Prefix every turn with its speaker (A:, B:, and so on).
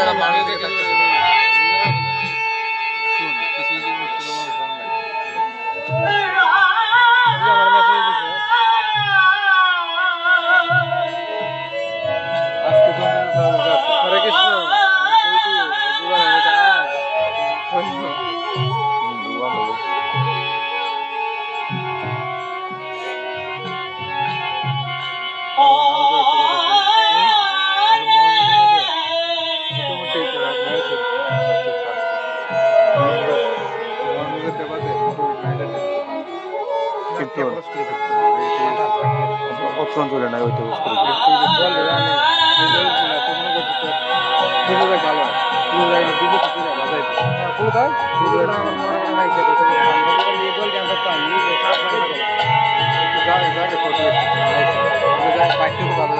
A: যারা বাইরে থেকে থাকতেছে Hare
B: Krishna.
A: Hare Krishna.
B: Fifty one
C: option চলে না ওইটা ইউজ করে।
A: বাইক থেকে ভালো